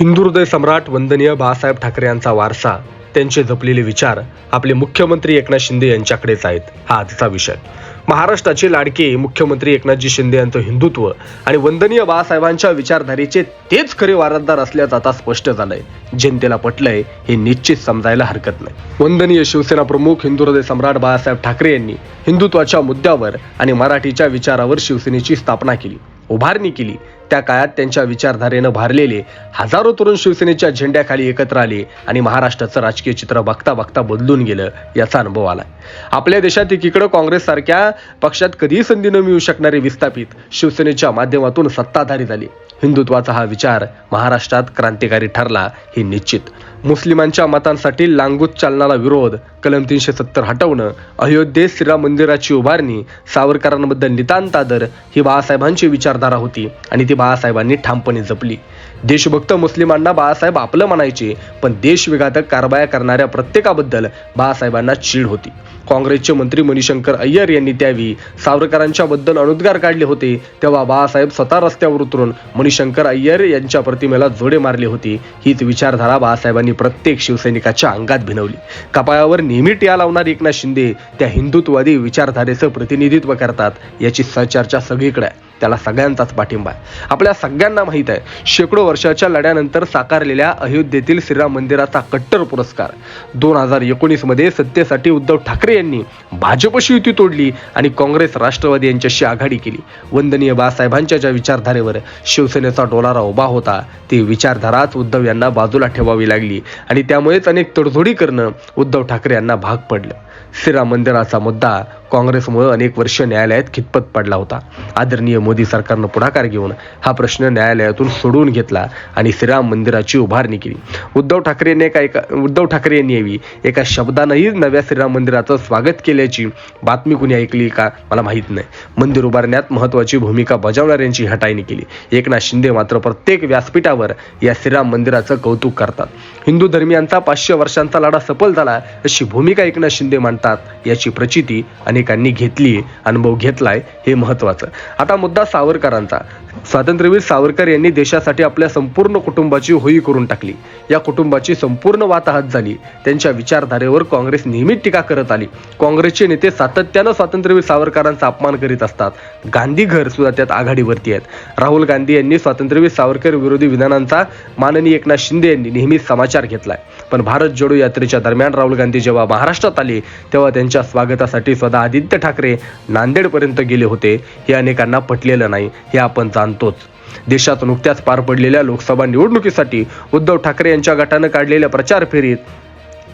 हिंदू हृदय सम्राट वंदनीय बाळासाहेब ठाकरे यांचा वारसा त्यांचे जपलेले विचार आपले मुख्यमंत्री एकनाथ शिंदे यांच्याकडेच आहेत हा आजचा विषय. महाराष्ट्राचे लाडके मुख्यमंत्री एकनाथजी शिंदे यांचं हिंदुत्व आणि वंदनीय बाळासाहेबांच्या विचारधारेचे तेच खरे वारसदार असल्याचं आता स्पष्ट झालंय. जनतेला पटलंय हे निश्चित समजायला हरकत नाही. वंदनीय शिवसेना प्रमुख हिंदू हृदय सम्राट बाळासाहेब ठाकरे यांनी हिंदुत्वाच्या मुद्द्यावर आणि मराठीच्या विचारावर शिवसेनेची स्थापना केली उभारणी केली त्या काळात त्यांच्या विचारधारेनं भारलेले हजारो तरुण शिवसेनेच्या झेंड्याखाली एकत्र आले आणि महाराष्ट्राचं राजकीय चित्र बघता बघता बदलून गेलं याचा अनुभव आला आपल्या देशात एकीकडं काँग्रेस सारख्या पक्षात कधीही संधी न मिळू शकणारे विस्थापित शिवसेनेच्या माध्यमातून सत्ताधारी झाली. हिंदुत्वाचा हा विचार महाराष्ट्रात क्रांतिकारी ठरला हे निश्चित. मुस्लिमांच्या मतांसाठी लांगूत चालनाला विरोध कलम तीनशे सत्तर हटवणं अयोध्येत श्रीराम मंदिराची उभारणी सावरकरांबद्दल नितांत आदर ही बाळासाहेबांची विचारधारा होती आणि ती बाळासाहेबांनी ठामपणे जपली. देशभक्त मुस्लिमांना बाळासाहेब आपलं म्हणायचे पण देशविघातक कारवाया करणाऱ्या प्रत्येकाबद्दल बाळासाहेबांना चीड होती. काँग्रेसचे मंत्री मणिशंकर अय्यर यांनी त्यावेळी सावरकरांच्या बद्दल अनुद्गार काढले होते तेव्हा बाळासाहेब स्वतः रस्त्यावर उतरून मणिशंकर अय्यर यांच्या प्रतिमेला जोडे मारले होते. हीच विचारधारा बाळासाहेबांनी प्रत्येक शिवसैनिकाच्या अंगात भिनवली. कपाळावर नेहमी टिया लावणार एकनाथ शिंदे त्या हिंदुत्ववादी विचारधारेचं प्रतिनिधित्व करतात याची सचर्चा सगळीकडे आहे. त्याला सगळ्यांचाच पाठिंबा आहे. आपल्या सगळ्यांना माहीत आहे शेकडो वर्षाच्या लढ्यानंतर साकारलेल्या अयोध्येतील श्रीराम मंदिराचा कट्टर पुरस्कार. दोन हजार एकोणीसमध्ये सत्तेसाठी उद्धव ठाकरे यांनी भाजपशी युती तोडली आणि काँग्रेस राष्ट्रवादी यांच्याशी आघाडी केली. वंदनीय बाळासाहेबांच्या ज्या विचारधारेवर शिवसेनेचा डोलारा उभा होता ती विचारधाराच उद्धव यांना बाजूला ठेवावी लागली आणि त्यामुळेच अनेक तडजोडी करणं उद्धव ठाकरे यांना भाग पडलं. श्रीराम मंदिराचा मुद्दा काँग्रेसमुळे अनेक वर्ष न्यायालयात खितपत पडला होता. आदरणीय मोदी सरकारनं पुढाकार घेऊन हा प्रश्न न्यायालयातून सोडवून घेतला आणि श्रीराम मंदिराची उभारणी केली. उद्धव ठाकरे एका एका उद्धव ठाकरे यांनी यावी. एका शब्दानंही नव्या श्रीराम मंदिराचं स्वागत केल्याची बातमी कुणी ऐकली का? मला माहीत नाही. मंदिर उभारण्यात महत्वाची भूमिका बजावणाऱ्यांची हटाईने केली. एकनाथ शिंदे मात्र प्रत्येक व्यासपीठावर या श्रीराम मंदिराचं कौतुक करतात. हिंदू धर्मियांचा पाचशे वर्षांचा लढा सफल झाला अशी भूमिका एकनाथ शिंदे मांडतात याची प्रचिती अनेकांनी घेतली अनुभव घेतलाय हे महत्वाचं आता मुद्दा सावरकरांचा. स्वातंत्र्यवीर सावरकर यांनी देशासाठी आपल्या संपूर्ण कुटुंबाची होई करून टाकली. या कुटुंबाची संपूर्ण वाताहत झाली. त्यांच्या विचारधारेवर काँग्रेस नेहमी टीका करत आली. काँग्रेसचे नेते सातत्यानं स्वातंत्र्यवीर सावरकरांचा अपमान करीत असतात. गांधी घर सुद्धा त्यात आघाडीवरती आहेत. राहुल गांधी यांनी स्वातंत्र्यवीर सावरकर विरोधी विधानांचा माननीय एकनाथ शिंदे यांनी नेहमीच समाचार घेतलाय. पण भारत जोडो यात्रेच्या दरम्यान राहुल गांधी जेव्हा महाराष्ट्रात आले तेव्हा त्यांच्या स्वागतासाठी स्वतः आदित्य ठाकरे नांदेडपर्यंत गेले होते. हे अनेकांना पटले पटलेलं नाही हे आपण जाणतोच. देशात नुकत्याच पार पडलेल्या लोकसभा निवडणुकीसाठी उद्धव ठाकरे यांच्या गटानं काढलेल्या प्रचार फेरीत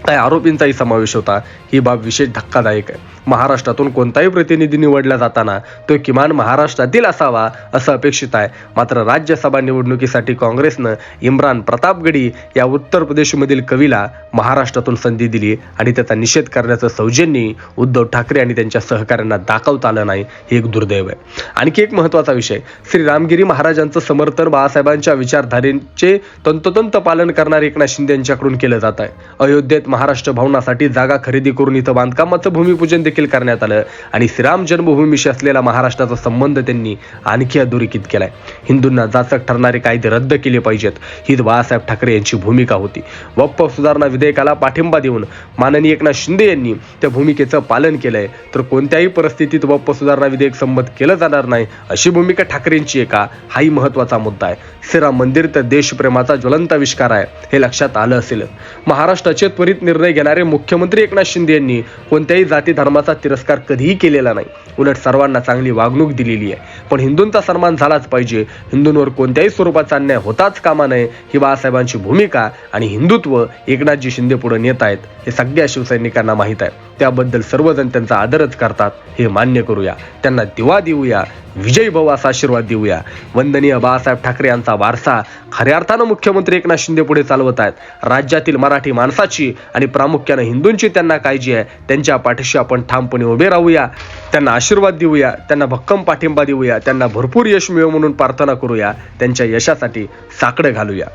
काही आरोपींचाही समावेश होता ही बाब विशेष धक्कादायक आहे. महाराष्ट्रातून कोणताही प्रतिनिधी निवडला जाताना तो किमान महाराष्ट्रातील असावा असं अपेक्षित आहे. मात्र राज्यसभा निवडणुकीसाठी काँग्रेसनं इम्रान प्रतापगडी या उत्तर प्रदेशमधील कवीला महाराष्ट्रातून संधी दिली आणि त्याचा निषेध करण्याचं सौजन्य उद्धव ठाकरे आणि त्यांच्या सहकाऱ्यांना दाखवता आलं नाही हे एक दुर्दैव आहे. आणखी एक महत्त्वाचा विषय श्री रामगिरी महाराजांचं समर्थन बाळासाहेबांच्या विचारधारेचे तंतोतंत पालन करणारे एकनाथ शिंदे यांच्याकडून केलं जात आहे. अयोध्येत महाराष्ट्र भवनासाठी जागा खरेदी करून इथं बांधकामाचं भूमिपूजन देखील करण्यात आलं आणि श्रीराम जन्मभूमीशी असलेला महाराष्ट्राचा संबंध त्यांनी आणखी अधोरेखित केलाय. हिंदूंना जाचक ठरणारे कायदे रद्द केले पाहिजेत हीच बाळासाहेब ठाकरे यांची भूमिका होती. वक्फ सुधारणा विधेयकाला पाठिंबा देऊन माननीय एकनाथ शिंदे यांनी त्या भूमिकेचं पालन केलंय. तर कोणत्याही परिस्थितीत वक्फ सुधारणा विधेयक संमत केलं जाणार नाही अशी भूमिका ठाकरेंची आहे का? हाही महत्त्वाचा मुद्दा आहे. श्रीराम मंदिर तर देशप्रेमाचा ज्वलंत आविष्कार आहे हे लक्षात आलं असेल. महाराष्ट्राचे त्वरित निर्णय घेणारे मुख्यमंत्री एकनाथ शिंदे यांनी कोणत्याही जाती धर्माचा तिरस्कार कधीही केलेला नाही. उलट सर्वांना चांगली वागणूक दिलेली आहे. पण हिंदूंचा सन्मान झालाच पाहिजे. हिंदूंवर कोणत्याही स्वरूपाचा अन्याय होताच कामा नये ही बाळासाहेबांची भूमिका आणि हिंदुत्व एकनाथजी शिंदे पुढे नेत आहेत हे सगळ्या शिवसैनिकांना माहीत आहे. त्याबद्दल सर्वजण त्यांचा आदरच करतात हे मान्य करूया. त्यांना दिवा देऊया विजयी भव असा आशीर्वाद देऊया. वंदनीय बाळासाहेब ठाकरे यांचा वारसा खऱ्या अर्थानं मुख्यमंत्री एकनाथ शिंदे पुढे चालवत आहेत. राज्यातील मराठी माणसाची आणि प्रामुख्यानं हिंदूंची त्यांना काळजी आहे. त्यांच्या पाठीशी आपण ठामपणे उभे राहूया. त्यांना आशीर्वाद देऊया. त्यांना भक्कम पाठिंबा देऊया. त्यांना भरपूर यश मिळो म्हणून प्रार्थना करूया. त्यांच्या यशासाठी साकडं घालूया.